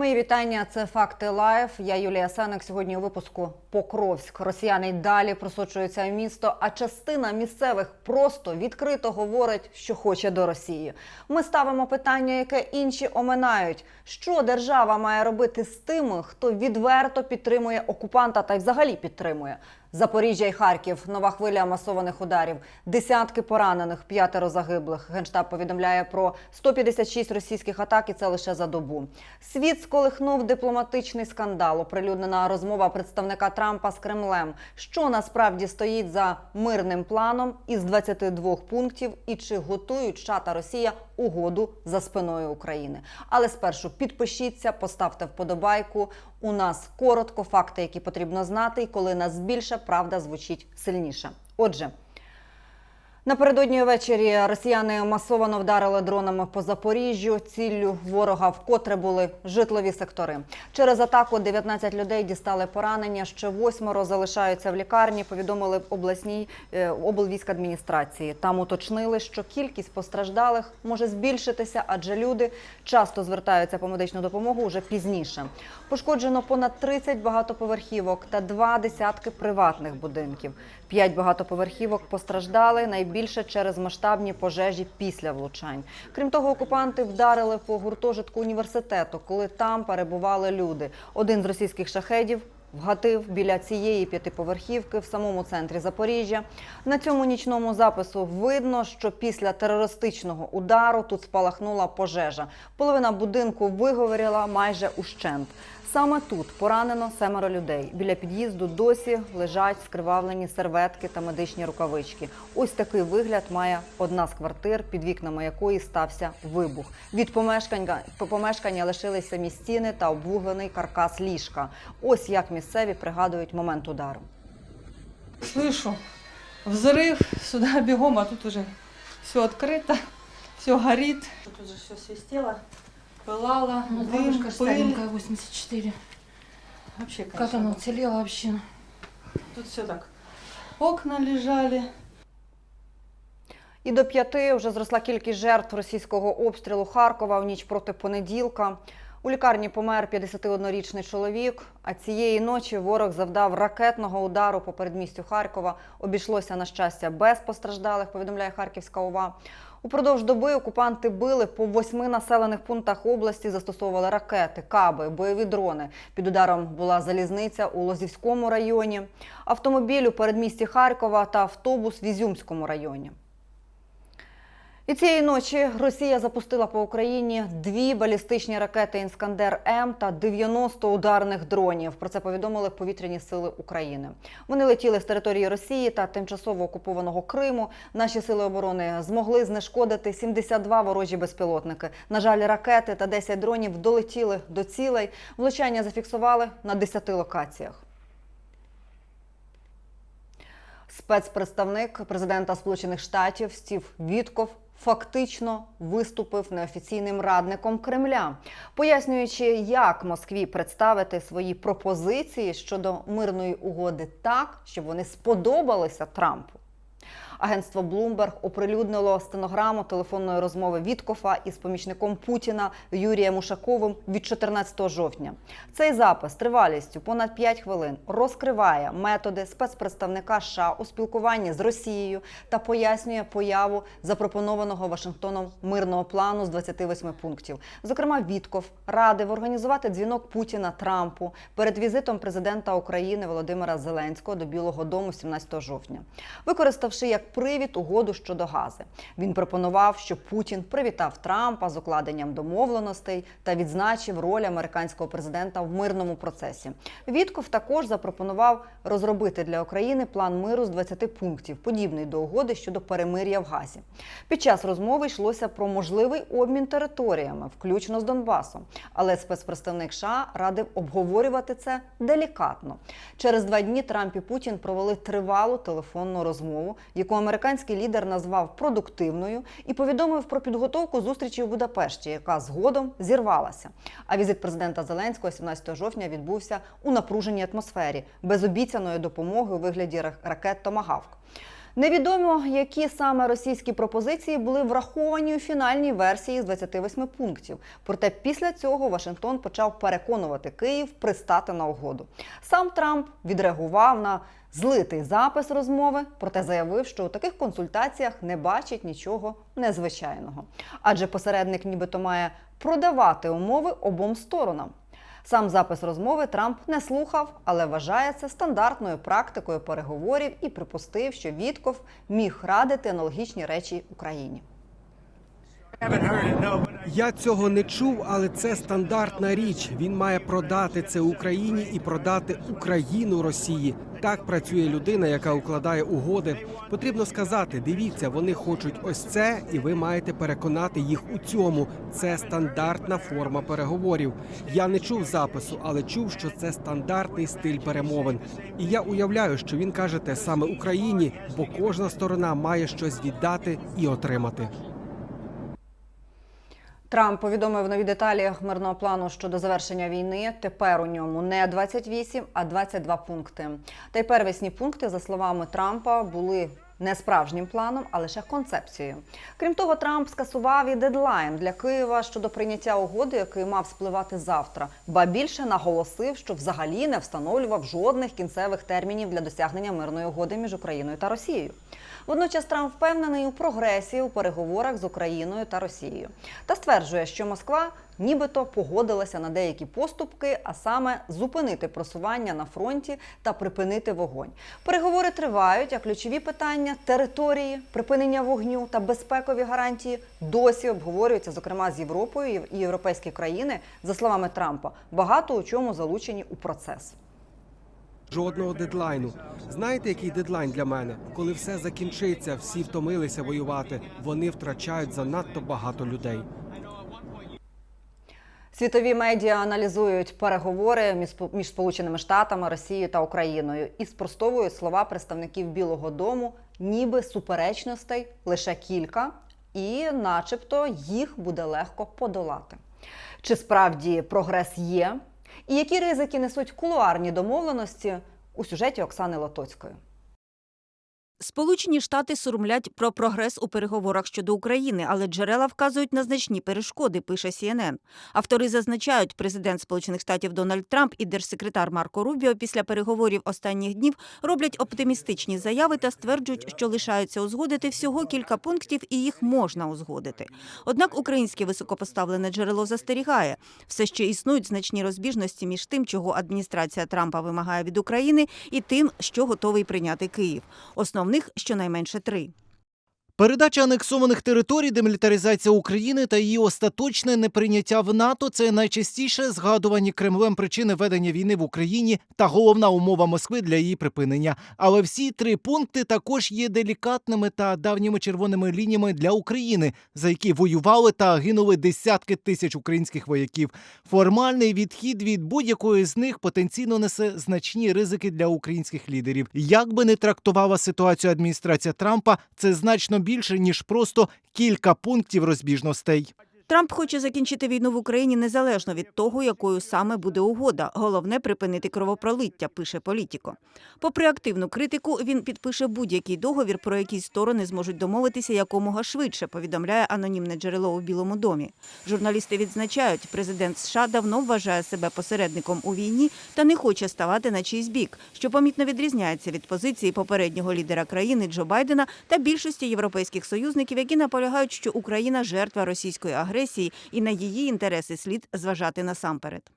Мої вітання. Це факти лайф. Я Юлія Сенек. Сьогодні у випуску Покровськ. Росіяни й далі просочуються в місто. А частина місцевих просто відкрито говорить, що хоче до Росії. Ми ставимо питання, яке інші оминають. Що держава має робити з тими, хто відверто підтримує окупанта та й взагалі підтримує. Запоріжжя і Харків. Нова хвиля масованих ударів. Десятки поранених, п'ятеро загиблих. Генштаб повідомляє про 156 російських атак, і це лише за добу. Світ сколихнув дипломатичний скандал. Оприлюднена розмова представника Трампа з Кремлем. Що насправді стоїть за мирним планом із 22 пунктів, і чи готують США та Росія угоду за спиною України? Але спершу підпишіться, поставте вподобайку. У нас коротко факти, які потрібно знати, і коли нас більше, правда звучить сильніше. Отже. Напередодні ввечері росіяни масово вдарили дронами по Запоріжжю. Ціллю ворога вкотре були житлові сектори. Через атаку 19 людей дістали поранення. Ще восьмеро залишаються в лікарні. Повідомили в обласній е, облвійськадміністрації. Там уточнили, що кількість постраждалих може збільшитися, адже люди часто звертаються по медичну допомогу вже пізніше. Пошкоджено понад 30 багатоповерхівок та два десятки приватних будинків. П'ять багатоповерхівок постраждали найбільше через масштабні пожежі після влучань. Крім того, окупанти вдарили по гуртожитку університету, коли там перебували люди. Один з російських шахедів вгатив біля цієї п'ятиповерхівки в самому центрі Запоріжжя. На цьому нічному запису видно, що після терористичного удару тут спалахнула пожежа. Половина будинку вигоріла майже ущент. Саме тут поранено семеро людей. Біля під'їзду досі лежать скривавлені серветки та медичні рукавички. Ось такий вигляд має одна з квартир, під вікнами якої стався вибух. Від помешкання по помешкання лишились самі стіни та обвуглений каркас ліжка. Ось як місцеві пригадують момент удару. Слышу взрыв, сюда бегом, а тут уже все открыто, все горит. Тут уже все свистело, пылало, Ну, дым, бабушка пыль. старенькая, 84. Вообще, Как конечно, она уцелела вообще? тут все так. Окна лежали. І до п'яти вже зросла кількість жертв російського обстрілу Харкова в ніч проти понеділка. У лікарні помер 51-річний чоловік. А цієї ночі ворог завдав ракетного удару по передмістю Харкова. Обійшлося на щастя без постраждалих. Повідомляє Харківська ОВА. Упродовж доби окупанти били по восьми населених пунктах області, застосовували ракети, каби, бойові дрони. Під ударом була залізниця у Лозівському районі, автомобіль у передмісті Харкова та автобус в Ізюмському районі. І цієї ночі Росія запустила по Україні дві балістичні ракети Інскандер М та 90 ударних дронів. Про це повідомили повітряні сили України. Вони летіли з території Росії та тимчасово окупованого Криму. Наші сили оборони змогли знешкодити 72 ворожі безпілотники. На жаль, ракети та 10 дронів долетіли до цілей. Влучання зафіксували на 10 локаціях. Спецпредставник президента Сполучених Штатів Стів Вітков фактично виступив неофіційним радником Кремля, пояснюючи, як Москві представити свої пропозиції щодо мирної угоди так, щоб вони сподобалися Трампу. Агентство Bloomberg оприлюднило стенограму телефонної розмови Віткофа із помічником Путіна Юрієм Ушаковим від 14 жовтня. Цей запис тривалістю понад 5 хвилин розкриває методи спецпредставника США у спілкуванні з Росією та пояснює появу запропонованого Вашингтоном мирного плану з 28 пунктів. Зокрема, Вітков радив організувати дзвінок Путіна Трампу перед візитом президента України Володимира Зеленського до Білого Дому 17 жовтня, використавши як привід угоду щодо гази. Він пропонував, що Путін привітав Трампа з укладенням домовленостей та відзначив роль американського президента в мирному процесі. Вітков також запропонував розробити для України план миру з 20 пунктів, подібний до угоди щодо перемир'я в газі. Під час розмови йшлося про можливий обмін територіями, включно з Донбасом. Але спецпредставник США радив обговорювати це делікатно. Через два дні Трамп і Путін провели тривалу телефонну розмову, яку американський лідер назвав продуктивною і повідомив про підготовку зустрічі в Будапешті, яка згодом зірвалася. А візит президента Зеленського 17 жовтня відбувся у напруженій атмосфері без обіцяної допомоги у вигляді ракет Томагавк. Невідомо, які саме російські пропозиції були враховані у фінальній версії з 28 пунктів. Проте після цього Вашингтон почав переконувати Київ пристати на угоду. Сам Трамп відреагував на злитий запис розмови, проте заявив, що у таких консультаціях не бачить нічого незвичайного. Адже посередник нібито має продавати умови обом сторонам. Сам запис розмови Трамп не слухав, але вважає це стандартною практикою переговорів і припустив, що Вітков міг радити аналогічні речі Україні. Я цього не чув, але це стандартна річ. Він має продати це Україні і продати Україну Росії. Так працює людина, яка укладає угоди. Потрібно сказати: дивіться, вони хочуть ось це, і ви маєте переконати їх у цьому. Це стандартна форма переговорів. Я не чув запису, але чув, що це стандартний стиль перемовин. І я уявляю, що він каже те саме Україні, бо кожна сторона має щось віддати і отримати. Трамп повідомив нові деталі мирного плану щодо завершення війни. Тепер у ньому не 28, а 22 пункти. Та й первісні пункти, за словами Трампа, були не справжнім планом, а лише концепцією. Крім того, Трамп скасував і дедлайн для Києва щодо прийняття угоди, який мав спливати завтра. Ба більше наголосив, що взагалі не встановлював жодних кінцевих термінів для досягнення мирної угоди між Україною та Росією. Водночас Трамп впевнений у прогресі у переговорах з Україною та Росією та стверджує, що Москва нібито погодилася на деякі поступки, а саме зупинити просування на фронті та припинити вогонь. Переговори тривають, а ключові питання території, припинення вогню та безпекові гарантії досі обговорюються, зокрема з Європою і європейські країни, за словами Трампа, багато у чому залучені у процес. Жодного дедлайну. Знаєте, який дедлайн для мене? Коли все закінчиться, всі втомилися воювати. Вони втрачають занадто багато людей. Світові медіа аналізують переговори між Сполученими Штатами, Росією та Україною і спростовують слова представників Білого Дому, ніби суперечностей лише кілька, і, начебто, їх буде легко подолати. Чи справді прогрес є? І які ризики несуть кулуарні домовленості у сюжеті Оксани Лотоцької? Сполучені Штати сурмлять про прогрес у переговорах щодо України, але джерела вказують на значні перешкоди, пише CNN. Автори зазначають, президент Сполучених Штатів Дональд Трамп і держсекретар Марко Рубіо після переговорів останніх днів роблять оптимістичні заяви та стверджують, що лишаються узгодити всього кілька пунктів, і їх можна узгодити. Однак українське високопоставлене джерело застерігає, все ще існують значні розбіжності між тим, чого адміністрація Трампа вимагає від України, і тим, що готовий прийняти Київ. Основних щонайменше три. Передача анексованих територій, демілітаризація України та її остаточне неприйняття в НАТО це найчастіше згадувані Кремлем причини ведення війни в Україні та головна умова Москви для її припинення. Але всі три пункти також є делікатними та давніми червоними лініями для України, за які воювали та гинули десятки тисяч українських вояків. Формальний відхід від будь-якої з них потенційно несе значні ризики для українських лідерів. Як би не трактувала ситуацію адміністрація Трампа, це значно більше ніж просто кілька пунктів розбіжностей. Трамп хоче закінчити війну в Україні незалежно від того, якою саме буде угода. Головне припинити кровопролиття, пише політіко. Попри активну критику, він підпише будь-який договір, про який сторони зможуть домовитися якомога швидше. Повідомляє анонімне джерело у Білому домі. Журналісти відзначають, президент США давно вважає себе посередником у війні та не хоче ставати на чийсь бік, що помітно відрізняється від позиції попереднього лідера країни Джо Байдена та більшості європейських союзників, які наполягають, що Україна жертва російської агресії і на її інтереси слід зважати насамперед.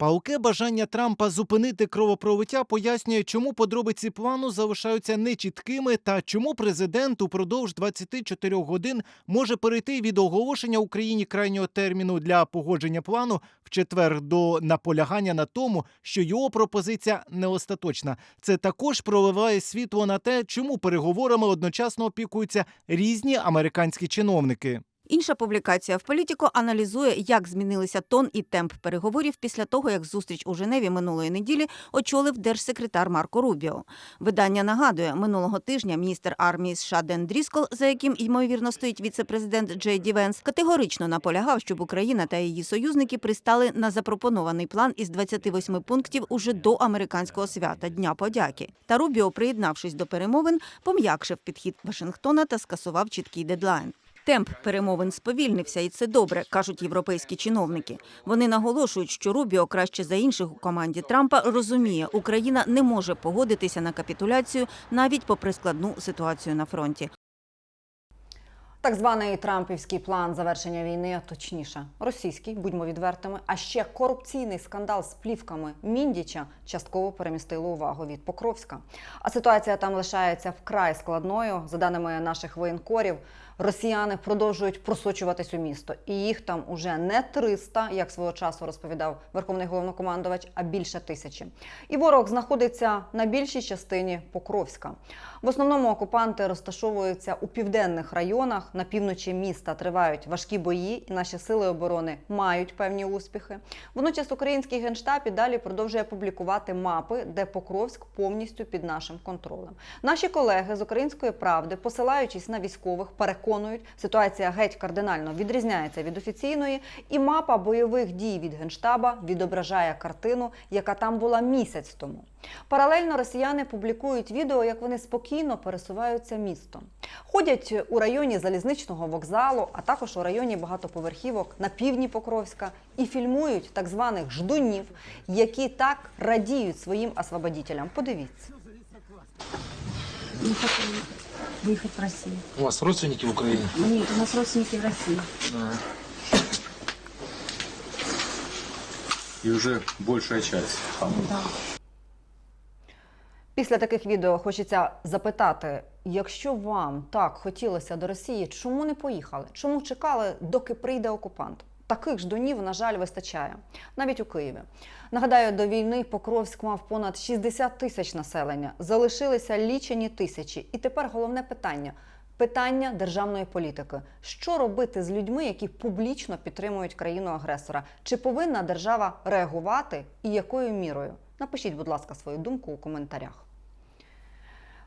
Палке бажання Трампа зупинити кровопролиття пояснює, чому подробиці плану залишаються нечіткими та чому президент упродовж 24 годин може перейти від оголошення Україні крайнього терміну для погодження плану в четвер до наполягання на тому, що його пропозиція не остаточна. Це також проливає світло на те, чому переговорами одночасно опікуються різні американські чиновники. Інша публікація в політико аналізує, як змінилися тон і темп переговорів після того, як зустріч у Женеві минулої неділі очолив держсекретар Марко Рубіо. Видання нагадує, минулого тижня міністр армії США Ден Дріскол, за яким ймовірно стоїть віце-президент Джей Ді Венс, категорично наполягав, щоб Україна та її союзники пристали на запропонований план із 28 пунктів уже до американського свята Дня подяки. Та Рубіо, приєднавшись до перемовин, пом'якшив підхід Вашингтона та скасував чіткий дедлайн. Темп перемовин сповільнився, і це добре, кажуть європейські чиновники. Вони наголошують, що Рубіо краще за інших у команді Трампа розуміє, Україна не може погодитися на капітуляцію навіть попри складну ситуацію на фронті. Так званий Трампівський план завершення війни, точніше, російський, будьмо відвертими, а ще корупційний скандал з плівками Міндіча частково перемістили увагу від Покровська. А ситуація там лишається вкрай складною. За даними наших воєнкорів, росіяни продовжують просочуватись у місто, і їх там уже не 300, як свого часу розповідав верховний головнокомандувач, а більше тисячі. І ворог знаходиться на більшій частині Покровська. В основному окупанти розташовуються у південних районах. На півночі міста тривають важкі бої, і наші сили оборони мають певні успіхи. Водночас український генштаб і далі продовжує публікувати мапи, де Покровськ повністю під нашим контролем. Наші колеги з української правди, посилаючись на військових, переконують, ситуація геть кардинально відрізняється від офіційної, і мапа бойових дій від генштаба відображає картину, яка там була місяць тому. Паралельно росіяни публікують відео, як вони спокійно пересуваються містом. Ходять у районі залізничного вокзалу, а також у районі багатоповерхівок на півдні Покровська і фільмують так званих ждунів, які так радіють своїм освободітелям. Подивіться. Выехать в Россию. У вас родственники в Украине? Нет, у нас родственники в России. И уже большая часть. Да. Після таких відео хочеться запитати: якщо вам так хотілося до Росії, чому не поїхали? Чому чекали, доки прийде окупант? Таких ж донів, на жаль, вистачає навіть у Києві. Нагадаю, до війни Покровськ мав понад 60 тисяч населення, залишилися лічені тисячі. І тепер головне питання. Питання державної політики: що робити з людьми, які публічно підтримують країну агресора? Чи повинна держава реагувати і якою мірою? Напишіть, будь ласка, свою думку у коментарях.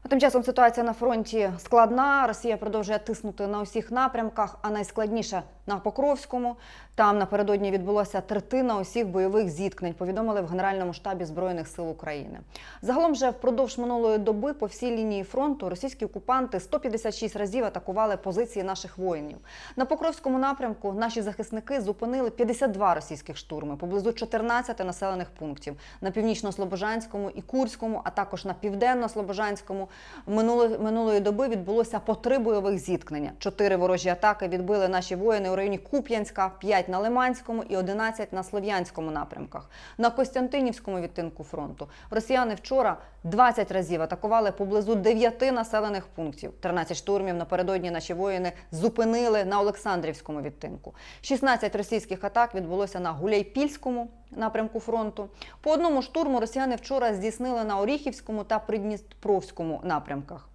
А Тим часом ситуація на фронті складна. Росія продовжує тиснути на усіх напрямках, а найскладніше на Покровському. Там напередодні відбулося третина усіх бойових зіткнень. Повідомили в Генеральному штабі Збройних сил України. Загалом же впродовж минулої доби по всій лінії фронту російські окупанти 156 разів атакували позиції наших воїнів. На Покровському напрямку наші захисники зупинили 52 російських штурми поблизу 14 населених пунктів на північно-слобожанському і Курському, а також на південно-слобожанському. Минулої, минулої доби відбулося по три бойових зіткнення. Чотири ворожі атаки відбили наші воїни у районі Куп'янська, 5 на Лиманському і 11 на Слов'янському напрямках. На Костянтинівському відтинку фронту росіяни вчора 20 разів атакували поблизу 9 населених пунктів. 13 штурмів напередодні наші воїни зупинили на Олександрівському відтинку. 16 російських атак відбулося на Гуляйпільському напрямку фронту. По одному штурму росіяни вчора здійснили на Оріхівському та Придністровському напрямках.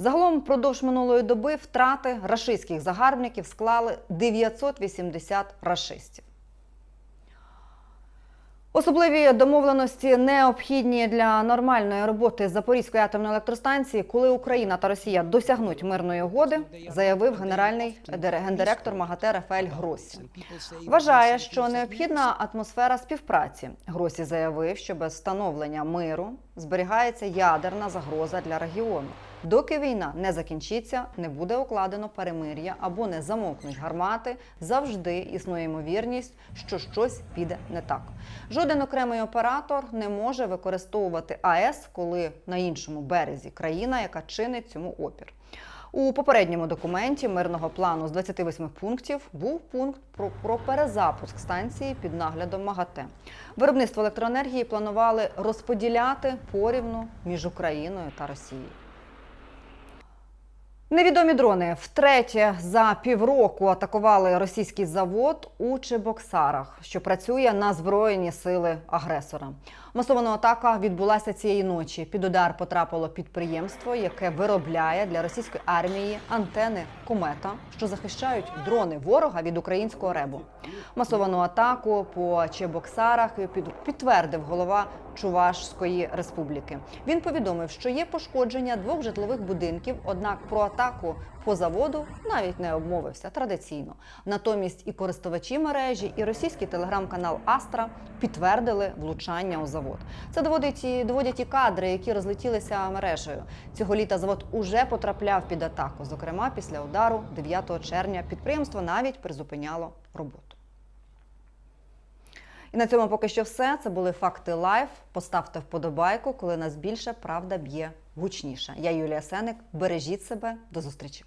Загалом впродовж минулої доби втрати рашистських загарбників склали 980 рашистів. Особливі домовленості необхідні для нормальної роботи Запорізької атомної електростанції, коли Україна та Росія досягнуть мирної угоди, заявив генеральний дире- гендиректор МАГАТЕ Рафаель Гросі. Вважає, що необхідна атмосфера співпраці. Гросі заявив, що без встановлення миру зберігається ядерна загроза для регіону. Доки війна не закінчиться, не буде укладено перемир'я або не замовкнуть гармати, завжди існує ймовірність, що щось піде не так. Жоден окремий оператор не може використовувати АЕС, коли на іншому березі країна, яка чинить цьому опір. У попередньому документі мирного плану з 28 пунктів був пункт про, про перезапуск станції під наглядом МАГАТЕ. Виробництво електроенергії планували розподіляти порівну між Україною та Росією. Невідомі дрони втретє за півроку атакували російський завод у Чебоксарах, що працює на збройні сили агресора. Масована атака відбулася цієї ночі. Під удар потрапило підприємство, яке виробляє для російської армії антени комета, що захищають дрони ворога від українського ребу. Масовану атаку по Чебоксарах під- підтвердив голова Чувашської республіки. Він повідомив, що є пошкодження двох житлових будинків, однак про атаку по заводу навіть не обмовився традиційно. Натомість і користувачі мережі, і російський телеграм-канал Астра підтвердили влучання у завод. Це доводить і доводять і кадри, які розлетілися мережею. Цього літа завод уже потрапляв під атаку. Зокрема, після удару 9 червня підприємство навіть призупиняло роботу. І на цьому поки що все. Це були факти лайф. Поставте вподобайку, коли нас більше правда б'є гучніше. Я Юлія Сеник. Бережіть себе. До зустрічі.